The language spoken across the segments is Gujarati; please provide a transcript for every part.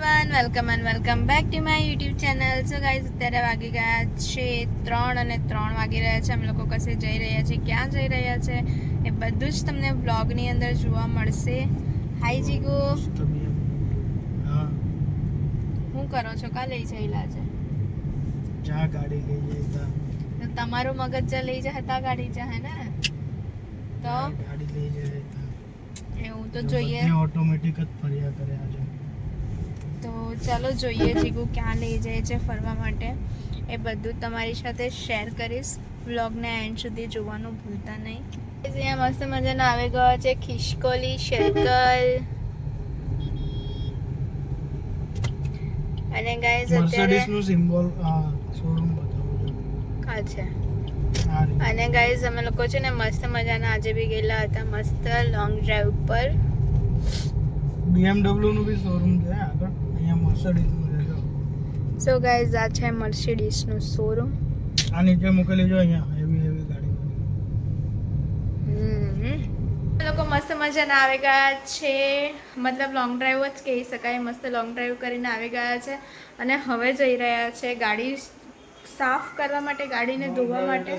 Welcome and welcome back to my YouTube channel so guys અત્યારે વાગી ગયા છે ત્રણ અને ત્રણ વાગી રહ્યા છે. અમે લોકો કશે જઈ રહ્યા છે ક્યાં જઈ રહ્યા છે? એ બધું જ તમને બ્લોગની અંદર જોવા મળશે. હાઈ જીગો હા શું કરો છો? કા લઈ જઈલા છે? જા ગાડી લઈ જાય ત્યાં તમારું મગજ જે લઈ જાય હતા ગાડી જાય ને? તો? ગાડી લઈ જાય એવું તો જોઈએ. ઓટોમેટિક જ ફર્યા કરે આજે. તો ચાલો જોઈએ જીગુ ક્યાં લઈ જાય છે ફરવા માટે. એ બધું તમારી સાથે શેર કરીશ. વ્લોગને એન્ડ સુધી જોવાનું ભૂલતા નહીં. અહીંયા મસ્ત મજાના આવી ગયો છે ખિસકોલી શેકલ અને ગાઈઝ અત્યારે નું સિમ્બોલ શોરૂમ છે. છું. અને ગાઈઝ અમે લોકો છે ને મસ્ત મજાના આજે બી ગયેલા હતા મસ્ત લોંગ ડ્રાઈવ પર BMW નું બી શોરૂમ છે આગળ. અહીંયા મર્સિડીઝનું છે જો. સો ગાઈઝ આ છે મર્સિડીઝનું શોરૂમ આ નીચે મૂકેલી જો અહીંયા હેવી હેવી ગાડી હમ. લોકો મસ્ત મજાના આવી ગયા છે. મતલબ લોંગ ડ્રાઈવ જ કહી શકાય મસ્ત લોંગ ડ્રાઈવ કરીને આવી ગયા છે. અને હવે જઈ રહ્યા છે ગાડી સાફ કરવા માટે ગાડીને ધોવા માટે.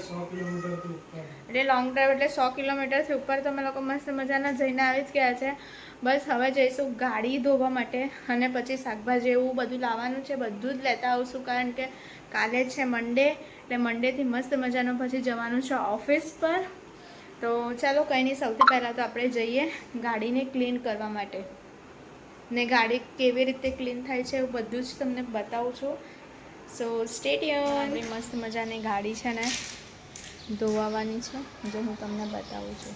એટલે લોંગ ડ્રાઈવ એટલે સો કિલોમીટરથી ઉપર તો અમે લોકો મસ્ત મજાના જઈને આવી જ ગયા છે. બસ હવે જઈશું ગાડી ધોવા માટે અને પછી શાકભાજી એવું બધું લાવવાનું છે. બધું જ લેતા આવશું કારણ કે કાલે છે મંડે એટલે મંડેથી મસ્ત મજાનું પછી જવાનું છે ઓફિસ પર. તો ચાલો કંઈ નહીં સૌથી પહેલાં તો આપણે જઈએ ગાડીને ક્લીન કરવા માટે. ને ગાડી કેવી રીતે ક્લીન થાય છે એવું બધું જ તમને બતાવું છું. સો સ્ટેડિયમ આપણી મસ્ત મજાની ગાડી છે ને ધોવાવાની છે જો હું તમને બતાવું છું.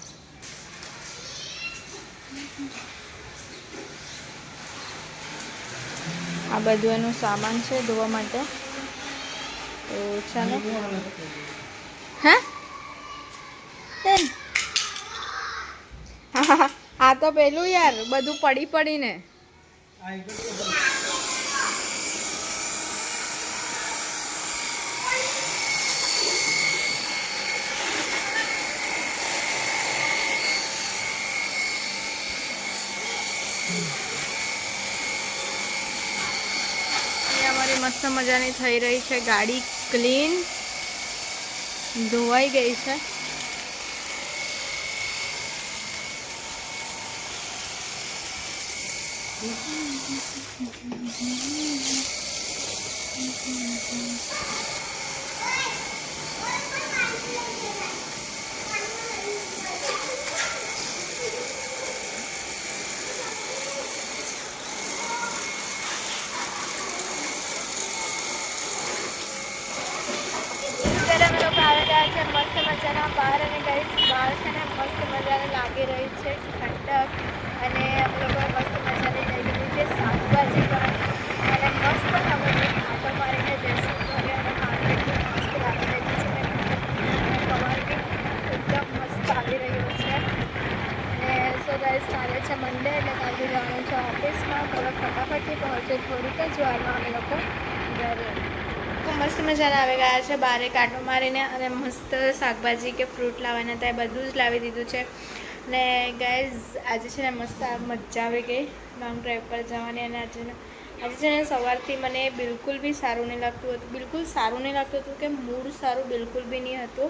આ બધું એનું સામાન છે ધોવા માટે. તો ચાલો. હે? આ તો પેલું યાર બધું પડી પડીને આ એક જ તો અહીંયા અમારી મસ્ત મજાની થઈ રહી છે ગાડી ક્લીન. ધોવાઈ ગઈ છે. અત્યારે અમે લોકો આવી ગયા છે બહાર અને ગઈ બહાર છે ને મસ્ત મજાને લાગી રહી છે, ઠંડક અને અમે લોકો મસ્ત મજાની લઈ લીધી છે, શાકભાજી પણ. અને મસ્ત અમે આટો મારીને જઈશું ઘરે અને માર્કેટથી મસ્ત લાગી રહી છે, અને પવન એકદમ મસ્ત આવી રહ્યો છે. અને સો ગાઈસ કાલે છે મંડે એટલે કાલે જવાનું છે ઓફિસમાં થોડો ફટાફટથી પહોંચે થોડીક જ વારમાં અમે લોકો ઘરે. મસ્ત મજાના આવી ગયા છે બારે કાંટો મારીને અને મસ્ત શાકભાજી કે ફ્રૂટ લાવવાના એ બધું જ લાવી દીધું છે. ને ગાઈઝ આજે છે ને મસ્ત મજા આવી ગઈ લોંગ ડ્રાઈવ પર જવાની અને આજે આજે છે ને સવારથી મને બિલકુલ બી સારું નહીં લાગતું હતું. બિલકુલ સારું નહીં લાગતું હતું કે મૂડ સારું બિલકુલ બી નહીં હતું.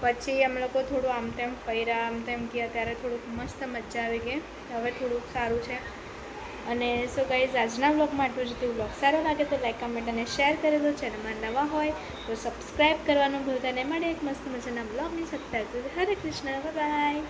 પછી અમે લોકો થોડું આમ તેમ ફર્યા, આમ તેમ ગયા, ત્યારે થોડુંક મસ્ત મજા આવી ગઈ. હવે થોડુંક સારું છે. અને સો ગાઈઝ આજના બ્લોગમાં આટલું જ. હતું બ્લોગ સારો લાગે તો લાઇક કમેન્ટ અને શેર કરી દો. ચેનલમાં નવા હોય તો સબસ્ક્રાઈબ કરવાનું ભૂલતા નહીં. મળે એક મસ્ત મજાના બ્લોગની સત્તા હરે કૃષ્ણ. બાય